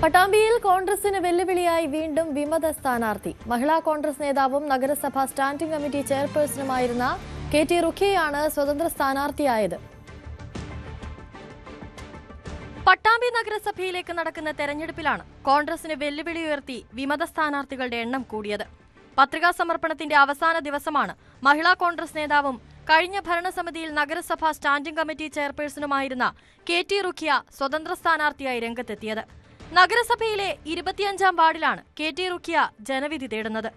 പട്ടാമ്പിയിൽ കോൺഗ്രസിന് വെല്ലുവിളിയായി വീണ്ടും വിമത സ്ഥാനാർത്ഥി. മഹിളാ കോൺഗ്രസ് നേതാവും നഗരസഭാ സ്റ്റാൻഡിംഗ് കമ്മിറ്റി ചെയർപേഴ്സണുമായിരുന്ന കെ ടി റുഖിയാണ് സ്വതന്ത്ര സ്ഥാനാർത്ഥിയായത്. പട്ടാമ്പി നഗരസഭയിലേക്ക് നടക്കുന്ന തെരഞ്ഞെടുപ്പിലാണ് കോൺഗ്രസിന് വെല്ലുവിളി ഉയർത്തി വിമത സ്ഥാനാർത്ഥികളുടെ എണ്ണം കൂടിയത്. പത്രികാ സമർപ്പണത്തിന്റെ അവസാന ദിവസമാണ് മഹിളാ കോൺഗ്രസ് നേതാവും കഴിഞ്ഞ ഭരണസമിതിയിൽ നഗരസഭാ സ്റ്റാൻഡിംഗ് കമ്മിറ്റി ചെയർപേഴ്സണുമായിരുന്ന കെ ടി റുഖിയ സ്വതന്ത്ര സ്ഥാനാർത്ഥിയായി രംഗത്തെത്തിയത്. നഗരസഭയിലെ ഇരുപത്തിയഞ്ചാം വാർഡിലാണ് കെ ടി റുഖിയ ജനവിധി തേടുന്നത്.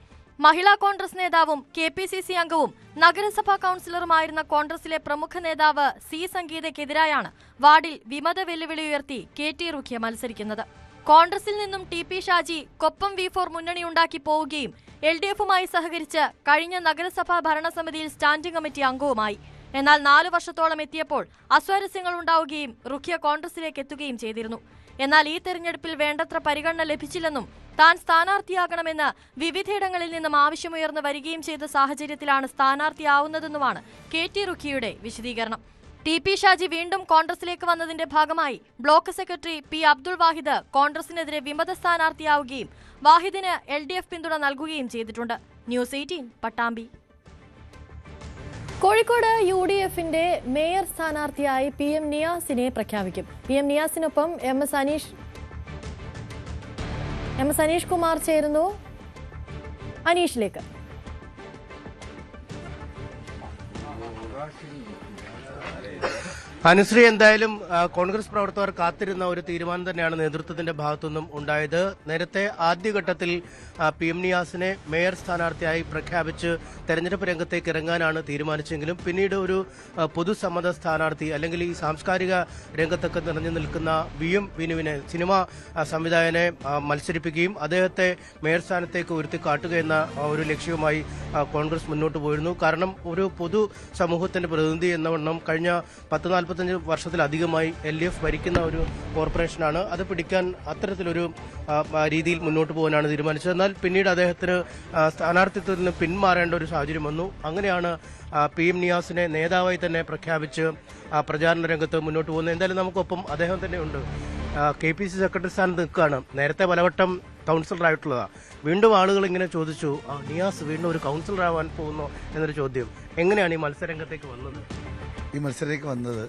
മഹിളാ കോൺഗ്രസ് നേതാവും കെ പി സി സി അംഗവും നഗരസഭാ കൌൺസിലറുമായിരുന്ന കോൺഗ്രസിലെ പ്രമുഖ നേതാവ് സി സംഗീതയ്ക്കെതിരായാണ് വാർഡിൽ വിമത വെല്ലുവിളി ഉയർത്തി കെ ടി റുഖിയ മത്സരിക്കുന്നത്. കോൺഗ്രസിൽ നിന്നും T P Shaji Koppam V four മുന്നണിയുണ്ടാക്കി പോവുകയും എൽ ഡി എഫുമായി സഹകരിച്ച് കഴിഞ്ഞ നഗരസഭാ ഭരണസമിതിയിൽ സ്റ്റാൻഡിംഗ് കമ്മിറ്റി അംഗവുമായി. എന്നാൽ നാലു വർഷത്തോളം എത്തിയപ്പോൾ അസ്വാരസ്യങ്ങൾ ഉണ്ടാവുകയും റുഖിയ കോൺഗ്രസിലേക്ക് എത്തുകയും ചെയ്തിരുന്നു. എന്നാൽ ഈ തെരഞ്ഞെടുപ്പിൽ വേണ്ടത്ര പരിഗണന ലഭിച്ചില്ലെന്നും താൻ സ്ഥാനാർത്ഥിയാകണമെന്ന് വിവിധയിടങ്ങളിൽ നിന്നും ആവശ്യമുയർന്നു വരികയും ചെയ്ത സാഹചര്യത്തിലാണ് സ്ഥാനാർത്ഥിയാവുന്നതെന്നുമാണ് കെ ടി റുഖിയുടെ വിശദീകരണം. ടി പി ഷാജി വീണ്ടും കോൺഗ്രസിലേക്ക് വന്നതിന്റെ ഭാഗമായി block secretary P Abdul Wahid കോൺഗ്രസിനെതിരെ വിമത സ്ഥാനാർത്ഥിയാവുകയും വാഹിദിന് എൽ പിന്തുണ നൽകുകയും ചെയ്തിട്ടുണ്ട്. News eighteen Pattambi. Kozhikode U D എഫിന്റെ മേയർ സ്ഥാനാർത്ഥിയായി പി എം നിയാസിനെ പ്രഖ്യാപിക്കും. P M നിയാസിനൊപ്പം M S Aneesh M S Aneesh Kumar ചേരുന്നു. അനീഷിലേക്ക്. അനുശ്രീ എന്തായാലും കോൺഗ്രസ് പ്രവർത്തകർ കാത്തിരുന്ന ഒരു തീരുമാനം തന്നെയാണ് നേതൃത്വത്തിന്റെ ഭാഗത്തുനിന്നും ഉണ്ടായത്. നേരത്തെ ആദ്യഘട്ടത്തിൽ പി എം നിയാസിനെ മേയർ സ്ഥാനാർത്ഥിയായി പ്രഖ്യാപിച്ച് തെരഞ്ഞെടുപ്പ് രംഗത്തേക്ക് ഇറങ്ങാനാണ് തീരുമാനിച്ചെങ്കിലും പിന്നീട് ഒരു പൊതുസമ്മത സ്ഥാനാർത്ഥി അല്ലെങ്കിൽ ഈ സാംസ്കാരിക രംഗത്തൊക്കെ നിറഞ്ഞു നിൽക്കുന്ന വി എം വിനുവിനെ സിനിമ സംവിധായകനെ മത്സരിപ്പിക്കുകയും അദ്ദേഹത്തെ മേയർ സ്ഥാനത്തേക്ക് ഉയർത്തിക്കാട്ടുക എന്ന ഒരു ലക്ഷ്യവുമായി കോൺഗ്രസ് മുന്നോട്ട് പോയിരുന്നു. കാരണം ഒരു പൊതു സമൂഹത്തിന്റെ പ്രതിനിധി എന്ന വണ്ണം കഴിഞ്ഞ പത്ത് നാൽപ്പത്തഞ്ച് വർഷത്തിലധികമായി എൽ ഡി എഫ് ഭരിക്കുന്ന ഒരു കോർപ്പറേഷനാണ്. അത് പിടിക്കാൻ അത്തരത്തിലൊരു രീതിയിൽ മുന്നോട്ട് പോകാനാണ് തീരുമാനിച്ചത്. എന്നാൽ പിന്നീട് അദ്ദേഹത്തിന് സ്ഥാനാർത്ഥിത്വത്തിൽ നിന്ന് പിന്മാറേണ്ട ഒരു സാഹചര്യം വന്നു. അങ്ങനെയാണ് പി എം നിയാസിനെ നേതാവായി തന്നെ പ്രഖ്യാപിച്ച് പ്രചാരണ രംഗത്ത് മുന്നോട്ട് പോകുന്നത്. എന്തായാലും നമുക്കൊപ്പം അദ്ദേഹം തന്നെ ഉണ്ട്. കെ പി സി സെക്രട്ടറി സ്ഥാനത്ത് നിൽക്കുകയാണ്. നേരത്തെ പലവട്ടം കൗൺസിലറായിട്ടുള്ളതാണ് വീണ്ടും ആളുകൾ ഇങ്ങനെ ചോദിച്ചു നിയാസ് വീണ്ടും ഒരു കൗൺസിലർ ആവാൻ പോകുന്നു എന്നൊരു ചോദ്യം. എങ്ങനെയാണ് ഈ മത്സരരംഗത്തേക്ക് വന്നത്? ഈ മത്സരത്തിലേക്ക് വന്നത്